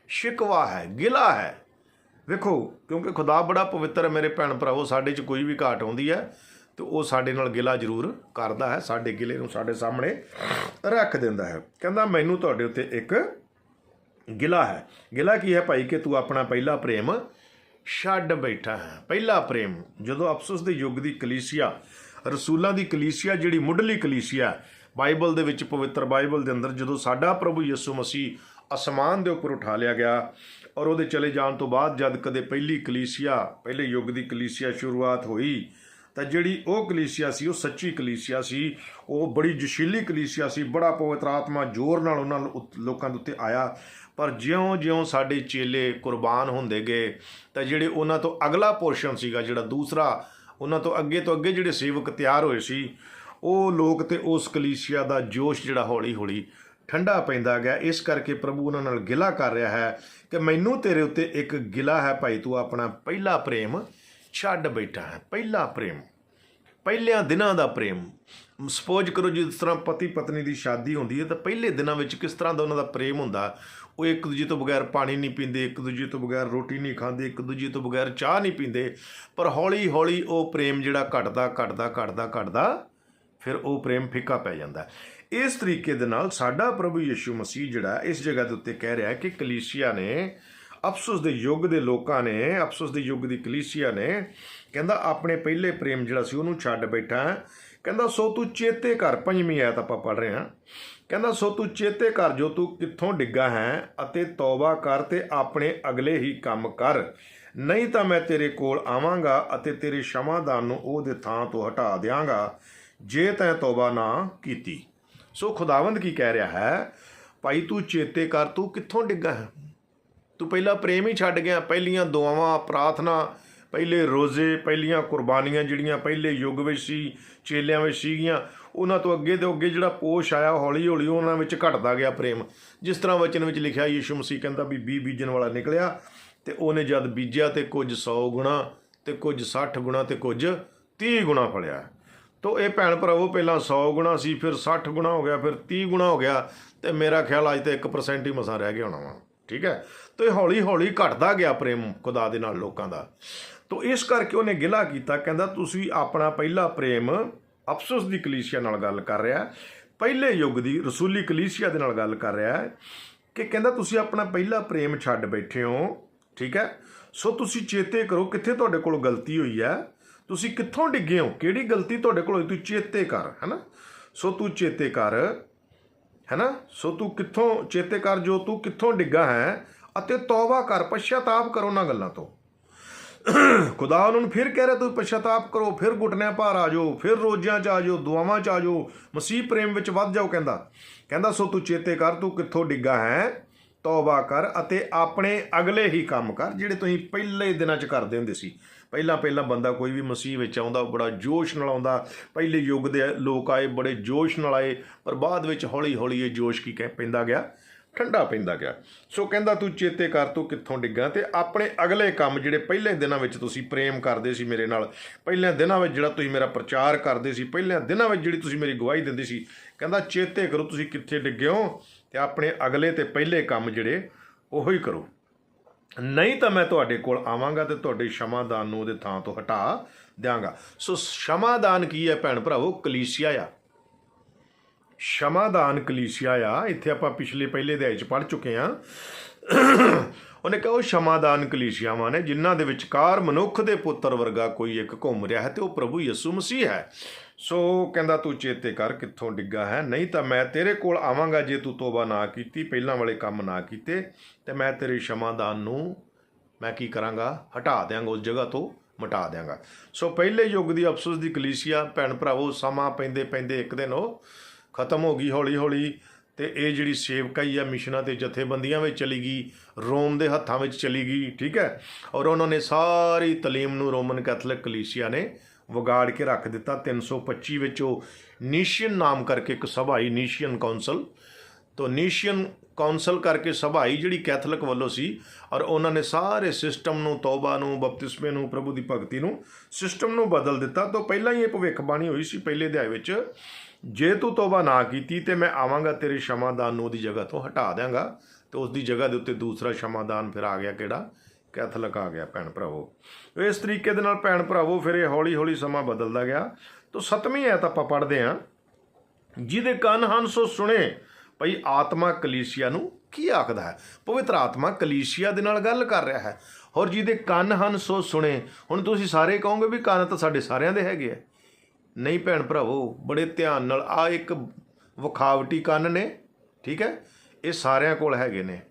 ਸ਼ਿਕਵਾ ਹੈ, ਗਿਲਾ ਹੈ। ਵੇਖੋ ਕਿਉਂਕਿ ਖੁਦਾ ਬੜਾ ਪਵਿੱਤਰ ਹੈ ਮੇਰੇ ਭੈਣ ਭਰਾਵੋ, ਸਾਡੇ 'ਚ ਕੋਈ ਵੀ ਘਾਟ ਆਉਂਦੀ ਹੈ, ਤੇ ਉਹ ਸਾਡੇ ਨਾਲ ਗਿਲਾ ਜ਼ਰੂਰ ਕਰਦਾ ਹੈ, ਸਾਡੇ ਗਿਲੇ ਨੂੰ ਸਾਡੇ ਸਾਹਮਣੇ ਰੱਖ ਦਿੰਦਾ ਹੈ। ਕਹਿੰਦਾ, ਮੈਨੂੰ ਤੁਹਾਡੇ ਉੱਤੇ ਇੱਕ ਗਿਲਾ ਹੈ। ਗਿਲਾ ਕੀ ਹੈ ਭਾਈ? ਕਿ ਤੂੰ ਆਪਣਾ ਪਹਿਲਾ ਪ੍ਰੇਮ ਛੱਡ ਬੈਠਾ ਹੈ। ਪਹਿਲਾ ਪ੍ਰੇਮ, ਜਦੋਂ ਅਫਸੋਸ ਦੇ ਯੁੱਗ ਦੀ ਕਲੀਸਿਆ, ਰਸੂਲਾਂ ਦੀ ਕਲੀਸਿਆ, ਜਿਹੜੀ ਮੁੱਢਲੀ ਕਲੀਸਿਆ, ਬਾਈਬਲ ਦੇ ਵਿੱਚ ਪਵਿੱਤਰ ਬਾਈਬਲ ਦੇ ਅੰਦਰ ਜਦੋਂ ਸਾਡਾ ਪ੍ਰਭੂ ਯਿਸੂ ਮਸੀਹ ਅਸਮਾਨ ਦੇ ਉੱਪਰ ਉਠਾ ਲਿਆ ਗਿਆ ਔਰ ਉਹਦੇ ਚਲੇ ਜਾਣ ਤੋਂ ਬਾਅਦ ਜਦ ਕਦੇ ਪਹਿਲੀ ਕਲੀਸਿਆ, ਪਹਿਲੇ ਯੁੱਗ ਦੀ ਕਲੀਸਿਆ ਸ਼ੁਰੂਆਤ ਹੋਈ, ਤਾਂ ਜਿਹੜੀ ਉਹ ਕਲੀਸਿਆ ਸੀ, ਉਹ ਸੱਚੀ ਕਲੀਸਿਆ ਸੀ, ਉਹ ਬੜੀ ਜਸ਼ੀਲੀ ਕਲੀਸਿਆ ਸੀ, ਬੜਾ ਪਵਿੱਤਰ ਆਤਮਾ ਜ਼ੋਰ ਨਾਲ ਉਹਨਾਂ ਲੋ- ਲੋਕਾਂ ਦੇ ਉੱਤੇ ਆਇਆ। ਪਰ ਜਿਉਂ-ਜਿਉਂ ਸਾਡੇ ਚੇਲੇ ਕੁਰਬਾਨ ਹੁੰਦੇ ਗਏ, ਤਾਂ ਜਿਹੜੇ ਉਹਨਾਂ ਤੋਂ ਅਗਲਾ ਪੋਰਸ਼ਨ ਸੀਗਾ, ਜਿਹੜਾ ਦੂਸਰਾ, ਉਹਨਾਂ ਤੋਂ ਅੱਗੇ ਤੋਂ ਅੱਗੇ ਜਿਹੜੇ ਸੇਵਕ ਤਿਆਰ ਹੋਏ ਸੀ, ਉਹ ਲੋਕ ਤੇ ਉਸ ਕਲੀਸਿਆ ਦਾ ਜੋਸ਼ ਜਿਹੜਾ ਹੌਲੀ-ਹੌਲੀ ਠੰਡਾ ਪੈਂਦਾ ਗਿਆ। ਇਸ ਕਰਕੇ ਪ੍ਰਭੂ ਉਹਨਾਂ ਨਾਲ ਗਿਲਾ ਕਰ ਰਿਹਾ ਹੈ ਕਿ ਮੈਨੂੰ ਤੇਰੇ ਉੱਤੇ ਇੱਕ ਗਿਲਾ ਹੈ ਭਾਈ, ਤੂੰ ਆਪਣਾ ਪਹਿਲਾ ਪ੍ਰੇਮ ਛੱਡ ਬੈਠਾ ਹੈ। ਪਹਿਲਾ ਪ੍ਰੇਮ। ਪਹਿਲਿਆਂ ਦਿਨਾਂ ਦਾ ਪ੍ਰੇਮ। ਸਪੋਜ਼ ਕਰੋ ਜਿਸ ਤਰ੍ਹਾਂ ਪਤੀ ਪਤਨੀ ਦੀ ਸ਼ਾਦੀ ਹੁੰਦੀ ਹੈ ਤਾਂ ਪਹਿਲੇ ਦਿਨਾਂ ਵਿੱਚ ਕਿਸ ਤਰ੍ਹਾਂ ਦਾ ਉਹਨਾਂ ਦਾ ਪ੍ਰੇਮ ਹੁੰਦਾ। ਉਹ ਇੱਕ ਦੂਜੇ ਤੋਂ ਬਗੈਰ ਪਾਣੀ ਨਹੀਂ ਪੀਂਦੇ, ਇੱਕ ਦੂਜੇ ਤੋਂ ਬਗੈਰ ਰੋਟੀ ਨਹੀਂ ਖਾਂਦੇ, ਇੱਕ ਦੂਜੇ ਤੋਂ ਬਗੈਰ ਚਾਹ ਨਹੀਂ ਪੀਂਦੇ। ਪਰ ਹੌਲੀ ਹੌਲੀ ਉਹ ਪ੍ਰੇਮ ਜਿਹੜਾ ਘਟਦਾ ਘਟਦਾ ਘਟਦਾ ਘਟਦਾ, ਫਿਰ ਉਹ ਪ੍ਰੇਮ ਫਿੱਕਾ ਪੈ ਜਾਂਦਾ। ਇਸ ਤਰੀਕੇ ਦੇ ਨਾਲ ਸਾਡਾ ਪ੍ਰਭੂ ਯਿਸੂ ਮਸੀਹ ਜਿਹੜਾ ਇਸ ਜਗ੍ਹਾ ਦੇ ਉੱਤੇ ਕਹਿ ਰਿਹਾ ਕਿ ਕਲੀਸਿਆ ਨੇ ਅਫਸੋਸ ਦੇ ਯੁੱਗ ਦੇ ਲੋਕਾਂ ਨੇ, ਅਫਸੋਸ ਦੇ ਯੁੱਗ ਦੀ ਕਲੀਸਿਆ ਨੇ ਕਹਿੰਦਾ ਆਪਣੇ ਪਹਿਲੇ ਪ੍ਰੇਮ ਜਿਹੜਾ ਸੀ ਉਹਨੂੰ ਛੱਡ ਬੈਠਾ ਹੈ। ਕਹਿੰਦਾ, ਸੋ ਤੂੰ ਚੇਤੇ ਕਰ, ਪੰਜਵੀਂ ਆਇਤ ਆਪਾਂ ਪੜ ਰਹੇ ਹਾਂ। ਕਹਿੰਦਾ, ਸੋ ਤੂੰ ਚੇਤੇ ਕਰ ਜੋ ਤੂੰ ਕਿੱਥੋਂ ਡਿੱਗਾ ਹੈ ਅਤੇ ਤੌਬਾ ਕਰ ਤੇ ਆਪਣੇ ਅਗਲੇ ਹੀ ਕੰਮ ਕਰ। ਨਹੀਂ ਤਾਂ ਮੈਂ ਤੇਰੇ ਕੋਲ ਆਵਾਂਗਾ ਅਤੇ ਤੇਰੇ ਸ਼ਮਾਦਾਨ ਨੂੰ ਉਹਦੇ ਥਾਂ ਤੋਂ ਹਟਾ ਦਿਆਂਗਾ, ਜੇ ਤੈਂ ਤੌਬਾ ਨਾ ਕੀਤੀ। ਸੋ ਖੁਦਾਵੰਦ ਕੀ ਕਹਿ ਰਿਹਾ ਹੈ? ਭਾਈ ਤੂੰ ਚੇਤੇ ਕਰ, ਤੂੰ ਕਿੱਥੋਂ ਡਿੱਗਾ ਹੈ? ਤੂੰ ਪਹਿਲਾਂ ਪ੍ਰੇਮ ਹੀ ਛੱਡ ਗਿਆ, ਪਹਿਲੀਆਂ ਦੁਆਵਾਂ, ਪ੍ਰਾਰਥਨਾ, ਪਹਿਲੇ ਰੋਜ਼ੇ, ਪਹਿਲੀਆਂ ਕੁਰਬਾਨੀਆਂ ਜਿਹੜੀਆਂ ਪਹਿਲੇ ਯੁੱਗ ਵਿੱਚ ਸੀ, ਚੇਲਿਆਂ ਵਿੱਚ ਸੀਗੀਆਂ, ਉਹਨਾਂ ਤੋਂ ਅੱਗੇ ਤੋਂ ਅੱਗੇ ਜਿਹੜਾ ਪੋਸ਼ ਆਇਆ ਹੌਲੀ ਹੌਲੀ ਉਹਨਾਂ ਵਿੱਚ ਘਟਦਾ ਗਿਆ ਪ੍ਰੇਮ। ਜਿਸ ਤਰ੍ਹਾਂ ਵਚਨ ਵਿੱਚ ਲਿਖਿਆ, ਯੀਸ਼ੂ ਮਸੀਹ ਕਹਿੰਦਾ ਵੀ ਬੀ ਬੀਜਣ ਵਾਲਾ ਨਿਕਲਿਆ ਤੇ ਉਹਨੇ ਜਦ ਬੀਜਿਆ ਤੇ ਕੁਝ 100 ਗੁਣਾ ਤੇ ਕੁਝ 60 ਗੁਣਾ ਤੇ ਕੁਝ 30 ਗੁਣਾ ਫਲਿਆ। ਤੋ ਇਹ ਭੈਣ ਭਰਾਵੋ ਪਹਿਲਾਂ 100 ਗੁਣਾ ਸੀ, ਫਿਰ 60 ਗੁਣਾ ਹੋ ਗਿਆ, ਫਿਰ 30 ਗੁਣਾ ਹੋ ਗਿਆ ਤੇ ਮੇਰਾ ਖਿਆਲ ਅੱਜ ਤੇ 1% ਹੀ ਮਸਾਂ ਰਹਿ ਗਿਆ ਹੋਣਾ ਵਾ, ਠੀਕ ਹੈ? ਤੋ ਇਹ ਹੌਲੀ ਹੌਲੀ ਘਟਦਾ ਗਿਆ ਪ੍ਰੇਮ ਖੁਦਾ ਦੇ ਨਾਲ ਲੋਕਾਂ ਦਾ। ਤੋ ਇਸ ਕਰਕੇ ਉਹਨੇ ਗਿਲਾ ਕੀਤਾ, ਕਹਿੰਦਾ ਤੁਸੀਂ ਆਪਣਾ ਪਹਿਲਾ ਪ੍ਰੇਮ ਅਫਸੋਸ ਦੀ ਕਲੀਸਿਆ ਨਾਲ ਗੱਲ ਕਰ ਰਿਹਾ ਪਹਿਲੇ ਯੁੱਗ ਦੀ ਰਸੂਲੀ ਕਲੀਸਿਆ ਦੇ ਨਾਲ ਗੱਲ ਕਰ ਰਿਹਾ ਹੈ ਕਿ ਕਹਿੰਦਾ ਤੁਸੀਂ ਆਪਣਾ ਪਹਿਲਾ ਪ੍ਰੇਮ ਛੱਡ ਬੈਠੇ ਹੋ, ਠੀਕ ਹੈ? ਸੋ ਤੁਸੀਂ ਚੇਤੇ ਕਰੋ ਕਿੱਥੇ ਤੁਹਾਡੇ ਕੋਲ ਗਲਤੀ ਹੋਈ ਹੈ ਤੁਸੀਂ ਕਿੱਥੋਂ ਡਿੱਗੇ ਹੋ? ਕਿਹੜੀ ਗਲਤੀ ਤੁਹਾਡੇ ਕੋਲ ਹੋਈ? ਤੂੰ ਚੇਤੇ ਕਰ, ਹੈਨਾ? ਸੋ ਤੂੰ ਚੇਤੇ ਕਰ, ਹੈਨਾ? ਸੋ ਤੂੰ ਕਿੱਥੋਂ ਚੇਤੇ ਕਰ ਜੋ ਤੂੰ ਕਿੱਥੋਂ ਡਿੱਗਾ ਹੈ? ਅਤੇ ਤੌਬਾ ਕਰ, ਪਛਤਾਪ ਕਰੋ ਨਾ ਗੱਲਾਂ ਤੋਂ। ਖੁਦਾ ਉਹਨਾਂ ਨੂੰ ਫਿਰ ਕਹਿ ਰਿਹਾ, ਤੂੰ ਪਛਤਾਪ ਕਰੋ, ਫਿਰ ਘੁਟਨਿਆਂ ਭਾਰ ਆ ਜਾਓ, ਫਿਰ ਰੋਜ਼ਿਆਂ ਚ ਆ ਜਾਓ, ਦੁਆਵਾਂ ਚ ਆ ਜਾਓ, ਮਸੀਹ ਪ੍ਰੇਮ ਵਿੱਚ ਵੱਧ ਜਾਓ, ਕਹਿੰਦਾ। ਕਹਿੰਦਾ, ਸੋ ਤੂੰ ਚੇਤੇ ਕਰ, ਤੂੰ ਕਿੱਥੋਂ ਡਿੱਗਾ ਹੈ? ਤੌਬਾ ਕਰ ਅਤੇ ਆਪਣੇ ਅਗਲੇ ਹੀ ਕੰਮ ਕਰ, ਜਿਹੜੇ ਤੁਸੀਂ ਪਹਿਲੇ ਦਿਨਾਂ ਚ ਕਰਦੇ ਹੁੰਦੇ ਸੀ। ਪਹਿਲਾਂ ਪਹਿਲਾਂ ਬੰਦਾ ਕੋਈ ਵੀ ਮਸੀਹ ਵਿੱਚ ਆਉਂਦਾ, ਬੜਾ ਜੋਸ਼ ਨਾਲ ਆਉਂਦਾ। ਪਹਿਲੇ ਯੁੱਗ ਦੇ ਲੋਕ ਆਏ, ਬੜੇ ਜੋਸ਼ ਨਾਲ ਆਏ, ਪਰ ਬਾਅਦ ਵਿੱਚ ਹੌਲੀ ਹੌਲੀ ਇਹ ਜੋਸ਼ ਕੀ ਕਹਿ, ਪੈਂਦਾ ਗਿਆ, ਠੰਡਾ ਪੈਂਦਾ ਗਿਆ। ਸੋ ਕਹਿੰਦਾ, ਤੂੰ ਚੇਤੇ ਕਰ, ਤੂੰ ਕਿੱਥੋਂ ਡਿੱਗਾ? ਤੇ ਆਪਣੇ ਅਗਲੇ ਕੰਮ ਜਿਹੜੇ ਪਹਿਲੇ ਦਿਨਾਂ ਵਿੱਚ ਤੁਸੀਂ ਪ੍ਰੇਮ ਕਰਦੇ ਸੀ ਮੇਰੇ ਨਾਲ, ਪਹਿਲੇ ਦਿਨਾਂ ਵਿੱਚ ਜਿਹੜਾ ਤੁਸੀਂ ਮੇਰਾ ਪ੍ਰਚਾਰ ਕਰਦੇ ਸੀ, ਪਹਿਲੇ ਦਿਨਾਂ ਵਿੱਚ ਜਿਹੜੀ ਤੁਸੀਂ ਮੇਰੀ ਗਵਾਹੀ ਦਿੰਦੇ ਸੀ, ਕਹਿੰਦਾ, ਚੇਤੇ ਕਰੋ, ਤੁਸੀਂ ਕਿੱਥੇ ਡਿੱਗੇ ਹੋ? ਤੇ ਆਪਣੇ ਅਗਲੇ ਤੇ ਪਹਿਲੇ ਕੰਮ ਜਿਹੜੇ, ਉਹੋ ਹੀ ਕਰੋ। ਨਹੀਂ ਤਾਂ ਮੈਂ ਤੁਹਾਡੇ ਕੋਲ ਆਵਾਂਗਾ ਤੇ ਤੁਹਾਡੇ ਸ਼ਮਾਦਾਨ ਨੂੰ ਉਹਦੇ ਥਾਂ ਤੋਂ ਹਟਾ ਦਿਆਂਗਾ। ਸੋ ਸ਼ਮਾਦਾਨ ਕੀ ਹੈ ਭੈਣ ਭਰਾਵੋ? ਕਲੀਸਿਆ ਆ। ਸ਼ਮਾਦਾਨ ਕਲੀਸਿਆ ਆ। ਇੱਥੇ ਆਪਾਂ ਪਿਛਲੇ ਪਹਿਲੇ ਅਧਿਆਇ ਚ ਪੜ ਚੁੱਕੇ ਆ ਉਹਨੇ ਕਿਹਾ, ਉਹ ਸ਼ਮਾਦਾਨ ਕਲੀਸਿਆਵਾਂ ਨੇ ਜਿਨ੍ਹਾਂ ਦੇ ਵਿਚਕਾਰ ਮਨੁੱਖ ਦੇ ਪੁੱਤਰ ਵਰਗਾ ਕੋਈ ਇੱਕ ਘੁੰਮ ਰਿਹਾ ਹੈ ਤੇ ਉਹ ਪ੍ਰਭੂ ਯਿਸੂ ਮਸੀਹ ਹੈ। ਸੋ ਕਹਿੰਦਾ ਤੂੰ ਚੇਤੇ ਕਰ ਕਿੱਥੋਂ ਡਿੱਗਾ ਹੈ। ਨਹੀਂ ਤਾਂ ਮੈਂ ਤੇਰੇ ਕੋਲ ਆਵਾਂਗਾ ਜੇ ਤੂੰ ਤੋਬਾ ਨਾ ਕੀਤੀ, ਪਹਿਲਾਂ ਵਾਲੇ ਕੰਮ ਨਾ ਕੀਤੇ, ਤੇ ਮੈਂ ਤੇਰੇ ਸ਼ਮਾਦਾਨ ਨੂੰ ਮੈਂ ਕੀ ਕਰਾਂਗਾ? ਹਟਾ ਦਿਆਂਗਾ, ਉਸ ਜਗ੍ਹਾ ਤੋਂ ਮਿਟਾ ਦਿਆਂਗਾ। ਸੋ ਪਹਿਲੇ ਯੁੱਗ ਦੀ ਅਫਸੋਸ ਦੀ ਕਲੀਸ਼ੀਆ, ਭੈਣ ਭਰਾਵੋ, ਸਮਾਂ ਪੈਂਦੇ ਪੈਂਦੇ ਇੱਕ ਦਿਨ ਉਹ ਖਤਮ ਹੋ ਗਈ ਹੌਲੀ ਹੌਲੀ, ਤੇ ਇਹ ਜਿਹੜੀ ਸੇਵਕਾਈ ਆ ਮਿਸ਼ਨਾਂ ਤੇ ਜਥੇਬੰਦੀਆਂ ਵਿੱਚ ਚਲੀ ਗਈ, ਰੋਮ ਦੇ ਹੱਥਾਂ ਵਿੱਚ ਚਲੀ ਗਈ, ਠੀਕ ਹੈ। ਔਰ ਉਹਨਾਂ ਨੇ ਸਾਰੀ ਤਾਲੀਮ ਨੂੰ ਰੋਮਨ ਕੈਥੋਲਿਕ ਕਲੀਸ਼ੀਆ ਨੇ ਵਿਗਾੜ ਕੇ ਰੱਖ ਦਿੱਤਾ। 325 ਵਿੱਚ ਉਹ ਨੀਸ਼ੀਅਨ ਨਾਮ ਕਰਕੇ ਇੱਕ ਸਭਾ ਆਈ ਨੀਸ਼ੀਅਨ ਕਾਉਂਸਲ ਤੋ ਨੀਸ਼ੀਅਨ ਕਾਉਂਸਲ ਕਰਕੇ ਸਭਾ ਆਈ, ਜਿਹੜੀ ਕੈਥੋਲਿਕ ਵੱਲੋਂ ਸੀ। ਔਰ ਉਹਨਾਂ ਨੇ ਸਾਰੇ ਸਿਸਟਮ ਨੂੰ, ਤੌਬਾ ਨੂੰ, ਬਪਤਿਸਮੇ ਨੂੰ, ਪ੍ਰਭੂ ਦੀ ਭਗਤੀ ਨੂੰ ਸਿਸਟਮ ਨੂੰ ਬਦਲ ਦਿੱਤਾ। ਤੋਂ ਪਹਿਲਾਂ ਹੀ ਇਹ ਭਵਿੱਖਬਾਣੀ ਹੋਈ ਸੀ, ਪਹਿਲੇ ਅਧਿਆਇ ਵਿੱਚ। ਜੇ ਤੂੰ ਤੌਬਾ ਨਾ ਕੀਤੀ, ਤੇ ਮੈਂ ਆਵਾਂਗਾ ਤੇਰੇ ਸ਼ਮਾਦਾਨ ਨੂੰ ਉਹਦੀ ਜਗ੍ਹਾ ਤੋਂ ਹਟਾ ਦਿਆਂਗਾ। ਤੇ ਉਸ ਦੀ ਜਗ੍ਹਾ ਦੇ ਉੱਤੇ ਦੂਸਰਾ ਸ਼ਮਾਦਾਨ ਫਿਰ ਆ ਗਿਆ ਕਿਹੜਾ? ਕੈਥੋਲਿਕ ਆ ਗਿਆ ਭੈਣ ਭਰਾਵੋ। ਇਸ ਤਰੀਕੇ ਦੇ ਨਾਲ ਭੈਣ ਭਰਾਵੋ, ਫਿਰ ਇਹ ਹੌਲੀ ਹੌਲੀ ਸਮਾਂ ਬਦਲਦਾ ਗਿਆ। ਤੋਂ ਸਤਵੀਂ ਐਤ ਆਪਾਂ ਪੜ੍ਹਦੇ ਹਾਂ ਜਿਹਦੇ ਕੰਨ ਹਨ ਸੋ ਸੁਣੇ। ਭਈ ਆਤਮਾ ਕਲੀਸਿਆ ਨੂੰ ਕੀ ਆਖਦਾ ਹੈ? ਪਵਿੱਤਰ ਆਤਮਾ ਕਲੀਸਿਆ ਦੇ ਨਾਲ ਗੱਲ ਕਰ ਰਿਹਾ ਹੈ। ਔਰ ਜਿਹਦੇ ਕੰਨ ਹਨ ਸੋ ਸੁਣੇ। ਹੁਣ ਤੁਸੀਂ ਸਾਰੇ ਕਹੋਗੇ ਵੀ ਕੰਨ ਤਾਂ ਸਾਡੇ ਸਾਰਿਆਂ ਦੇ ਹੈਗੇ ਆ। ਨਹੀਂ ਭੈਣ ਭਰਾਵੋ, ਬੜੇ ਧਿਆਨ ਨਾਲ ਆ ਇੱਕ ਵਿਖਾਵਟੀ ਕੰਨ ਨੇ। ਠੀਕ ਹੈ? ਇਹ ਸਾਰਿਆਂ ਕੋਲ ਹੈਗੇ ਨੇ।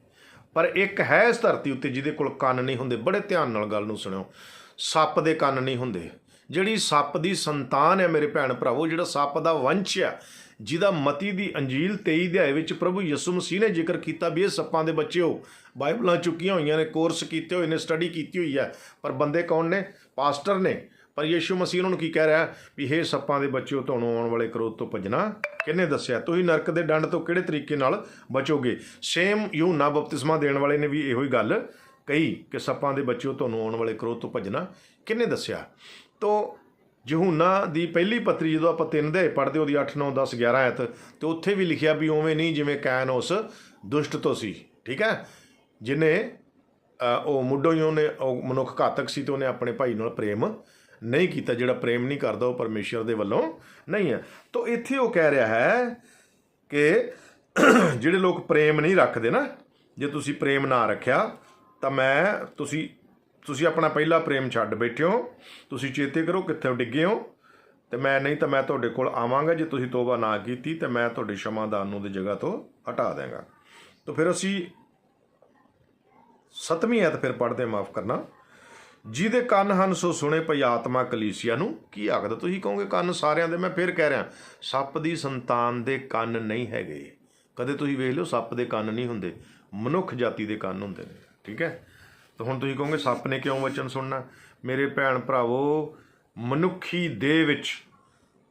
ਪਰ ਇੱਕ ਹੈ ਇਸ ਧਰਤੀ ਉੱਤੇ ਜਿਹਦੇ ਕੋਲ ਕੰਨ ਨਹੀਂ ਹੁੰਦੇ। ਬੜੇ ਧਿਆਨ ਨਾਲ ਗੱਲ ਨੂੰ ਸੁਣਿਓ। ਸੱਪ ਦੇ ਕੰਨ ਨਹੀਂ ਹੁੰਦੇ। ਜਿਹੜੀ ਸੱਪ ਦੀ ਸੰਤਾਨ ਹੈ ਮੇਰੇ ਭੈਣ ਭਰਾਵੋ, ਜਿਹੜਾ ਸੱਪ ਦਾ ਵੰਸ਼ ਹੈ, ਜਿਹਦਾ ਮਤੀ ਦੀ ਅੰਜੀਲ 23 ਅਧਿਆਏ ਵਿੱਚ ਪ੍ਰਭੂ ਯਿਸੂ ਮਸੀਹ ਨੇ ਜ਼ਿਕਰ ਕੀਤਾ ਵੀ ਇਹ ਸੱਪਾਂ ਦੇ ਬੱਚੇ ਹੋ। ਬਾਈਬਲਾਂ ਚੁੱਕੀਆਂ ਹੋਈਆਂ ਨੇ, ਕੋਰਸ ਕੀਤੇ ਹੋਏ ਨੇ, ਸਟੱਡੀ ਕੀਤੀ ਹੋਈ ਹੈ। ਪਰ ਬੰਦੇ ਕੌਣ ਨੇ? ਪਾਸਟਰ ਨੇ। ਪਰ ਯਿਸੂ ਮਸੀਹ ਉਹਨਾਂ ਨੂੰ ਕੀ ਕਹਿ ਰਿਹਾ? ਵੀ ਇਹ ਸੱਪਾਂ ਦੇ ਬੱਚਿਓ ਤੁਹਾਨੂੰ ਆਉਣ ਵਾਲੇ ਕ੍ਰੋਧ ਤੋਂ ਭੱਜਣਾ। ਕਿਹਨੇ ਦੱਸਿਆ? ਤੁਸੀਂ ਨਰਕ ਦੇ ਡੰਡ ਤੋਂ ਕਿਹੜੇ ਤਰੀਕੇ ਨਾਲ ਬਚੋਗੇ? ਸੇਮ ਯੂਨਾ ਬਪਤਿਸਮਾ ਦੇਣ ਵਾਲੇ ਨੇ ਵੀ ਇਹੋ ਹੀ ਗੱਲ ਕਹੀ ਕਿ ਸੱਪਾਂ ਦੇ ਬੱਚਿਓ ਤੁਹਾਨੂੰ ਆਉਣ ਵਾਲੇ ਕ੍ਰੋਧ ਤੋਂ ਭੱਜਣਾ। ਕਿਹਨੇ ਦੱਸਿਆ? ਤੋ ਯਹੂਨਾ ਦੀ ਪਹਿਲੀ ਪੱਤਰੀ ਜਦੋਂ ਆਪਾਂ ਤਿੰਨ ਦੇ ਪੜ੍ਹਦੇ ਉਹਦੀ 8 9 10 11 ਆਇਤ, ਤੇ ਉੱਥੇ ਵੀ ਲਿਖਿਆ ਵੀ ਉਵੇਂ ਨਹੀਂ ਜਿਵੇਂ ਕੈਨ ਉਸ ਦੁਸ਼ਟ ਤੋਂ ਸੀ। ਠੀਕ ਹੈ? ਜਿਨੇ ਉਹ ਮੁੱਢੋਂ ਹੀ ਉਹਨੇ, ਉਹ ਮਨੁੱਖ ਘਾਤਕ ਸੀ ਤੇ ਉਹਨੇ ਆਪਣੇ ਭਾਈ ਨਾਲ ਪ੍ਰੇਮ ਨਹੀਂ ਕੀਤਾ, ਜਿਹੜਾ ਪ੍ਰੇਮ ਨਹੀਂ ਕਰਦਾ ਉਹ ਪਰਮੇਸ਼ਰ ਦੇ ਵੱਲੋਂ ਨਹੀਂ ਹੈ। ਤਾਂ ਇੱਥੇ ਉਹ ਕਹਿ ਰਿਹਾ ਹੈ ਕਿ ਜਿਹੜੇ ਲੋਕ ਪ੍ਰੇਮ ਨਹੀਂ ਰੱਖਦੇ ਨਾ, ਜੇ ਤੁਸੀਂ ਪ੍ਰੇਮ ਨਾ ਰੱਖਿਆ, ਤਾਂ ਮੈਂ, ਤੁਸੀਂ ਤੁਸੀਂ ਆਪਣਾ ਪਹਿਲਾ ਪ੍ਰੇਮ ਛੱਡ ਬੈਠੇ ਹੋ, ਤੁਸੀਂ ਚੇਤੇ ਕਰੋ ਕਿੱਥੇ ਡਿੱਗੇ ਹੋ, ਤੇ ਮੈਂ ਨਹੀਂ ਤਾਂ ਮੈਂ ਤੁਹਾਡੇ ਕੋਲ ਆਵਾਂਗਾ, ਜੇ ਤੁਸੀਂ ਤੋਬਾ ਨਾ ਕੀਤੀ, ਤੇ ਮੈਂ ਤੁਹਾਡੇ ਸ਼ਮਾਦਾਨ ਨੂੰ ਦੀ ਜਗ੍ਹਾ ਤੋਂ ਹਟਾ ਦੇਵਾਂਗਾ ਤਾਂ ਫਿਰ ਅਸੀਂ ਸਤਵੀਂ ਐਤ ਫਿਰ ਪੜ੍ਹਦੇ ਮਾਫ ਕਰਨਾ। ਜਿਹਦੇ ਕੰਨ ਹਨ, ਸੋ ਸੁਣੇ ਪਈ ਆਤਮਾ ਕਲੀਸਿਆ ਨੂੰ। ਕੀ ਆਖਦਾ ਤੁਸੀਂ ਕਹੋਗੇ ਕੰਨ ਸਾਰਿਆਂ ਦੇ? ਮੈਂ ਫਿਰ ਕਹਿ ਰਿਹਾ, ਸੱਪ ਦੀ ਸੰਤਾਨ ਦੇ ਕੰਨ ਨਹੀਂ ਹੈਗੇ। ਕਦੇ ਤੁਸੀਂ ਵੇਖ ਲਿਓ, ਸੱਪ ਦੇ ਕੰਨ ਨਹੀਂ ਹੁੰਦੇ। ਮਨੁੱਖ ਜਾਤੀ ਦੇ ਕੰਨ ਹੁੰਦੇ ਨੇ, ਠੀਕ ਹੈ? ਤਾਂ ਹੁਣ ਤੁਸੀਂ ਕਹੋਗੇ, ਸੱਪ ਨੇ ਕਿਉਂ ਵਚਨ ਸੁਣਨਾ? ਮੇਰੇ ਭੈਣ ਭਰਾਵੋ, ਮਨੁੱਖੀ ਦੇ ਵਿੱਚ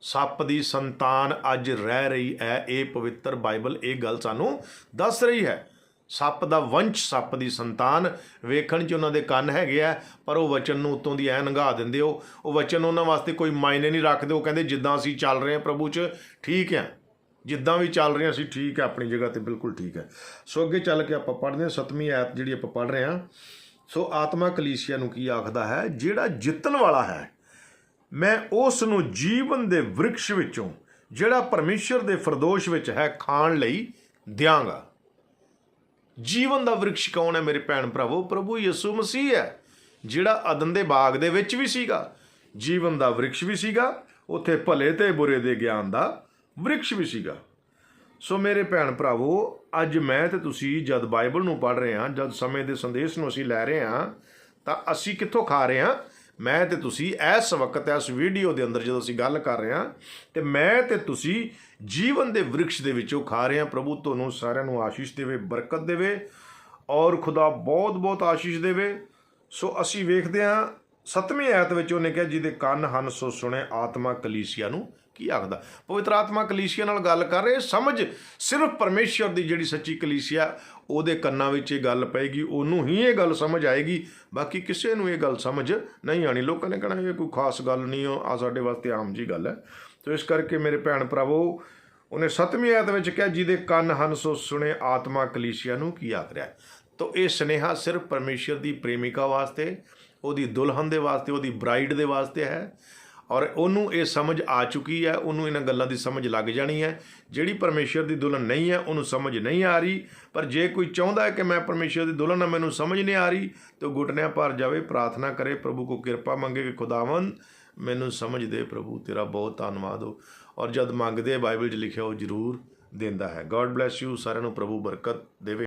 ਸੱਪ ਦੀ ਸੰਤਾਨ ਅੱਜ ਰਹਿ ਰਹੀ ਹੈ। ਇਹ ਪਵਿੱਤਰ ਬਾਈਬਲ, ਇਹ ਗੱਲ ਸਾਨੂੰ ਦੱਸ ਰਹੀ ਹੈ। ਸੱਪ ਦਾ ਵੰਸ਼, ਸੱਪ ਦੀ ਸੰਤਾਨ ਵੇਖਣ 'ਚ ਉਹਨਾਂ ਦੇ ਕੰਨ ਹੈਗੇ ਆ, ਪਰ ਉਹ ਵਚਨ ਨੂੰ ਉਤੋਂ ਦੀ ਐ ਨੰਗਾ ਦਿੰਦੇ ਹੋ ਉਹ ਵਚਨ ਉਹਨਾਂ ਵਾਸਤੇ ਕੋਈ ਮਾਇਨੇ ਨਹੀਂ ਰੱਖਦੇ। ਉਹ ਕਹਿੰਦੇ, ਜਿੱਦਾਂ ਅਸੀਂ ਚੱਲ ਰਹੇ ਹਾਂ ਪ੍ਰਭੂ 'ਚ, ਠੀਕ ਹੈ। ਜਿੱਦਾਂ ਵੀ ਚੱਲ ਰਹੇ ਹਾਂ, ਅਸੀਂ ਠੀਕ ਹੈ, ਆਪਣੀ ਜਗ੍ਹਾ ਤੇ ਬਿਲਕੁਲ ਠੀਕ ਹੈ। ਸੋ ਅੱਗੇ ਚੱਲ ਕੇ ਆਪਾਂ ਪੜ੍ਹਦੇ ਹਾਂ, ਸਤਵੀਂ ਆਇਤ ਜਿਹੜੀ ਆਪਾਂ ਪੜ੍ਹ ਰਹੇ ਹਾਂ। ਸੋ ਆਤਮਾ ਕਲੀਸਿਆ ਨੂੰ ਕੀ ਆਖਦਾ ਹੈ? ਜਿਹੜਾ ਜਿੱਤਣ ਵਾਲਾ ਹੈ, ਮੈਂ ਉਸ ਨੂੰ ਜੀਵਨ ਦੇ ਵ੍ਰਿਕਸ਼ ਵਿੱਚੋਂ, ਜਿਹੜਾ ਪਰਮੇਸ਼ਰ ਦੇ ਫਰਦੋਸ਼ ਵਿੱਚ ਹੈ, ਖਾਣ ਲਈ ਦਿਆਂਗਾ। ਜੀਵਨ ਦਾ ਵ੍ਰਿਕਸ਼ ਕੌਣ ਹੈ ਮੇਰੇ ਭੈਣ ਭਰਾਵੋ? ਪ੍ਰਭੂ ਯਿਸੂ ਮਸੀਹ ਹੈ, ਜਿਹੜਾ ਅਦਨ ਦੇ ਬਾਗ ਦੇ ਵਿੱਚ ਵੀ ਸੀਗਾ। ਜੀਵਨ ਦਾ ਵ੍ਰਿਕਸ਼ ਵੀ ਸੀਗਾ, ਉੱਥੇ ਭਲੇ ਤੇ ਬੁਰੇ ਦੇ ਗਿਆਨ ਦਾ ਵ੍ਰਿਕਸ਼ ਵੀ ਸੀਗਾ। ਸੋ ਮੇਰੇ ਭੈਣ ਭਰਾਵੋ, ਅੱਜ ਮੈਂ ਤੇ ਤੁਸੀਂ ਜਦ ਬਾਈਬਲ ਨੂੰ ਪੜ੍ਹ ਰਹੇ ਹਾਂ, ਜਦ ਸਮੇਂ ਦੇ ਸੰਦੇਸ਼ ਨੂੰ ਅਸੀਂ ਲੈ ਰਹੇ ਹਾਂ, ਤਾਂ ਅਸੀਂ ਕਿੱਥੋਂ ਖਾ ਰਹੇ ਹਾਂ? ਮੈਂ ਤੇ ਤੁਸੀਂ ਇਸ ਵਕਤ, ਇਸ ਵੀਡੀਓ ਦੇ ਅੰਦਰ ਜਦੋਂ ਅਸੀਂ ਗੱਲ ਕਰ ਰਹੇ ਹਾਂ, ਤੇ ਮੈਂ ਤੇ ਤੁਸੀਂ ਜੀਵਨ ਦੇ ਵ੍ਰਿਕਸ਼ ਦੇ ਵਿੱਚੋਂ ਖਾ ਰਹੇ ਹਾਂ। ਪ੍ਰਭੂ ਤੁਹਾਨੂੰ ਸਾਰਿਆਂ ਨੂੰ ਆਸ਼ੀਸ਼ ਦੇਵੇ, ਬਰਕਤ ਦੇਵੇ ਔਰ ਖੁਦਾ ਬਹੁਤ ਬਹੁਤ ਆਸ਼ੀਸ਼ ਦੇਵੇ। ਸੋ ਅਸੀਂ ਵੇਖਦੇ ਹਾਂ, ਸਤਵੀਂ ਆਇਤ ਵਿੱਚ ਉਹਨੇ ਕਿਹਾ, ਜਿਹਦੇ ਕੰਨ ਹਨ ਸੋ ਸੁਣੇ ਆਤਮਾ ਕਲੀਸਿਆ ਨੂੰ ਕੀ ਆਖਦਾ? ਪਵਿੱਤਰ ਆਤਮਾ ਕਲੀਸਿਆ ਨਾਲ ਗੱਲ ਕਰ ਰਹੇ ਸਮਝ ਸਿਰਫ ਪਰਮੇਸ਼ਰ ਦੀ ਜਿਹੜੀ ਸੱਚੀ ਕਲੀਸਿਆ, ਉਹਦੇ ਕੰਨਾਂ ਵਿੱਚ ਇਹ ਗੱਲ ਪਏਗੀ, ਉਹਨੂੰ ਹੀ ਇਹ ਗੱਲ ਸਮਝ ਆਏਗੀ। ਬਾਕੀ ਕਿਸੇ ਨੂੰ ਇਹ ਗੱਲ ਸਮਝ ਨਹੀਂ ਆਣੀ ਲੋਕਾਂ ਨੇ ਕਹਣਾ, ਇਹ ਕੋਈ ਖਾਸ ਗੱਲ ਨਹੀਂ ਆ ਸਾਡੇ ਵਾਸਤੇ ਆਮ ਜੀ ਗੱਲ ਹੈ। ਤੋ ਇਸ ਕਰਕੇ ਮੇਰੇ ਭੈਣ ਭਰਾਵੋ, ਉਹਨੇ ਸਤਵੀਂ ਆਇਤ ਵਿੱਚ ਕਿਹਾ, ਜਿਹਦੇ ਕੰਨ ਹਨ, ਸੋ ਸੁਣੇ ਆਤਮਾ ਕਲੀਸਿਆ ਨੂੰ ਕੀ ਆਖ ਰਿਹਾ ਤੋ ਇਹ ਸਨੇਹਾ ਸਿਰਫ ਪਰਮੇਸ਼ਰ ਦੀ ਪ੍ਰੇਮਿਕਾ ਵਾਸਤੇ, ਉਹਦੀ ਦੁਲਹਨ ਦੇ ਵਾਸਤੇ, ਉਹਦੀ ਬ੍ਰਾਈਡ ਦੇ ਵਾਸਤੇ ਹੈ। ਔਰ ਉਹਨੂੰ ਇਹ ਸਮਝ ਆ ਚੁੱਕੀ ਹੈ, ਉਹਨੂੰ ਇਹਨਾਂ ਗੱਲਾਂ ਦੀ ਸਮਝ ਲੱਗ ਜਾਣੀ ਹੈ। ਜਿਹੜੀ ਪਰਮੇਸ਼ਰ ਦੀ ਦੁਲਹਨ ਨਹੀਂ ਹੈ, ਉਹਨੂੰ ਸਮਝ ਨਹੀਂ ਆ ਰਹੀ। ਪਰ ਜੇ ਕੋਈ ਚਾਹੁੰਦਾ ਹੈ ਕਿ ਮੈਂ ਪਰਮੇਸ਼ਰ ਦੀ ਦੁਲਹਨ ਹਾਂ ਮੈਨੂੰ ਸਮਝ ਨਹੀਂ ਆ ਰਹੀ, ਤਾਂ ਉਹ ਘੁਟਨਿਆਂ ਭਰ ਜਾਵੇ, ਪ੍ਰਾਰਥਨਾ ਕਰੇ, ਪ੍ਰਭੂ ਕੋ ਕਿਰਪਾ ਮੰਗੇ ਕਿ ਖੁਦਾਵੰਦ ਮੈਨੂੰ ਸਮਝ ਦੇ ਪ੍ਰਭੂ, ਤੇਰਾ ਬਹੁਤ ਧੰਨਵਾਦ ਹੋ। ਔਰ ਜਦ ਮੰਗਦੇ ਬਾਈਬਲ 'ਚ ਲਿਖਿਆ ਉਹ ਜ਼ਰੂਰ ਦਿੰਦਾ ਹੈ। ਗੋਡ ਬlesਸ ਯੂ ਸਾਰਿਆਂ ਨੂੰ ਪ੍ਰਭੂ ਬਰਕਤ ਦੇਵੇ।